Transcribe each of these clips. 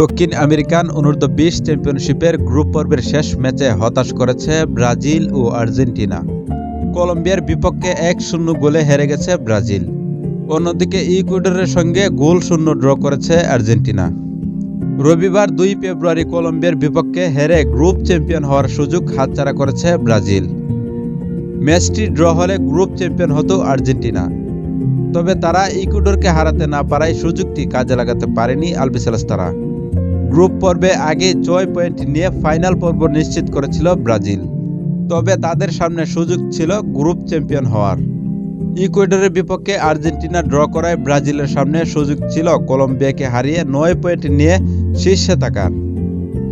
দক্ষিণ আমেরিকান অনূর্ধ্ব বিশ চ্যাম্পিয়নশিপের গ্রুপ পর্বের শেষ ম্যাচে হতাশ করেছে ব্রাজিল ও আর্জেন্টিনা। কলম্বিয়ার বিপক্ষে এক শূন্য গোলে হেরে গেছে ব্রাজিল। অন্যদিকে ইকুয়েডরের সঙ্গে গোল শূন্য ড্র করেছে আর্জেন্টিনা। রবিবার দুই ফেব্রুয়ারি কলম্বিয়ার বিপক্ষে হেরে গ্রুপ চ্যাম্পিয়ন হওয়ার সুযোগ হাতছাড়া করেছে ব্রাজিল। ম্যাচটি ড্র হলে গ্রুপ চ্যাম্পিয়ন হতো আর্জেন্টিনা। তবে তারা ইকুয়েডরকে হারাতে না পারায় সুযোগটি কাজে লাগাতে পারেনি আলবিসেলাস্তারা। গ্রুপ পর্বে আগে ছয় পয়েন্ট নিয়ে ফাইনাল পর্ব নিশ্চিত করেছিল ব্রাজিল। তবে তাদের সামনে সুযোগ ছিল গ্রুপ চ্যাম্পিয়ন হওয়ার। ইকুয়েডরের বিপক্ষে আর্জেন্টিনা ড্র করায় ব্রাজিলের সামনে সুযোগ ছিল কলম্বিয়াকে হারিয়ে নয় পয়েন্ট নিয়ে শীর্ষে থাকার।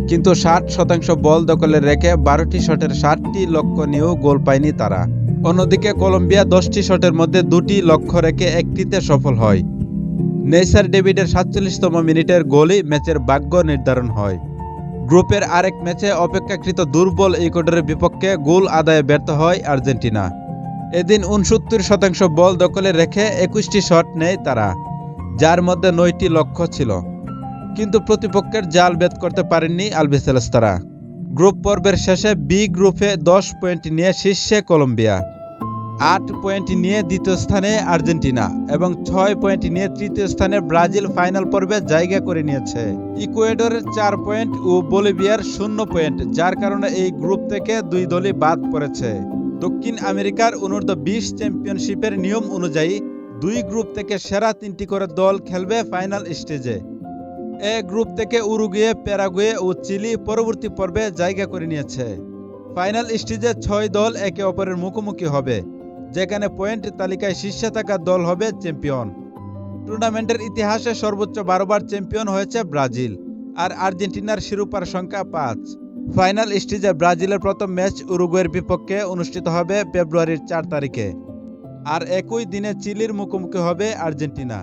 কিন্তু ষাট শতাংশ বল দখলে রেখে বারোটি শটের ষাটটি লক্ষ্য নিয়েও গোল পায়নি তারা। অন্যদিকে কলম্বিয়া দশটি শটের মধ্যে দুটি লক্ষ্য রেখে একটিতে সফল হয়। নেইসার ডেভিডের সাতচল্লিশতম মিনিটের গোলই ম্যাচের ভাগ্য নির্ধারণ হয়। গ্রুপের আরেক ম্যাচে অপেক্ষাকৃত দুর্বল ইকুয়েডরের বিপক্ষে গোল আদায়ে ব্যর্থ হয় আর্জেন্টিনা। এদিন উনসত্তর শতাংশ বল দখলে রেখে একুশটি শট নেয় তারা, যার মধ্যে নয়টি লক্ষ্য ছিল। কিন্তু প্রতিপক্ষের জাল বেদ করতে পারেননি আলবিসেলেস্তারা গ্রুপ পর্বের শেষে বি গ্রুপে দশ পয়েন্ট নিয়ে শীর্ষে কলম্বিয়া। আট পয়েন্ট নিয়ে দ্বিতীয় স্থানে আর্জেন্টিনা এবং ছয় পয়েন্ট নিয়ে তৃতীয় স্থানে ব্রাজিল ফাইনাল পর্বে জায়গা করে নিয়েছে। ইকুয়েডরের চার পয়েন্ট ও বলিভিয়ার শূন্য পয়েন্ট, যার কারণে এই গ্রুপ থেকে দুই দলই বাদ পড়েছে। দক্ষিণ আমেরিকার অনূর্ধ্ব বিশ চ্যাম্পিয়নশিপের নিয়ম অনুযায়ী দুই গ্রুপ থেকে সেরা তিনটি করে দল খেলবে ফাইনাল স্টেজে। এ গ্রুপ থেকে উরুগুয়ে, প্যারাগুয়ে ও চিলি পরবর্তী পর্বে জায়গা করে নিয়েছে। ফাইনাল স্টেজে ছয় দল একে অপরের মুখোমুখি হবে। যেখানে পয়েন্ট তালিকায় শীর্ষে থাকা দল হবে চ্যাম্পিয়ন। টুর্নামেন্টের ইতিহাসে সর্বোচ্চ বারোবার চ্যাম্পিয়ন হয়েছে ব্রাজিল আর আর্জেন্টিনার শিরোপার সংখ্যা পাঁচ। ফাইনাল স্টেজে ব্রাজিলের প্রথম ম্যাচ উরুগুয়ের বিপক্ষে অনুষ্ঠিত হবে ফেব্রুয়ারির চার তারিখে। আর একই দিনে চিলির মুখোমুখি হবে আর্জেন্টিনা।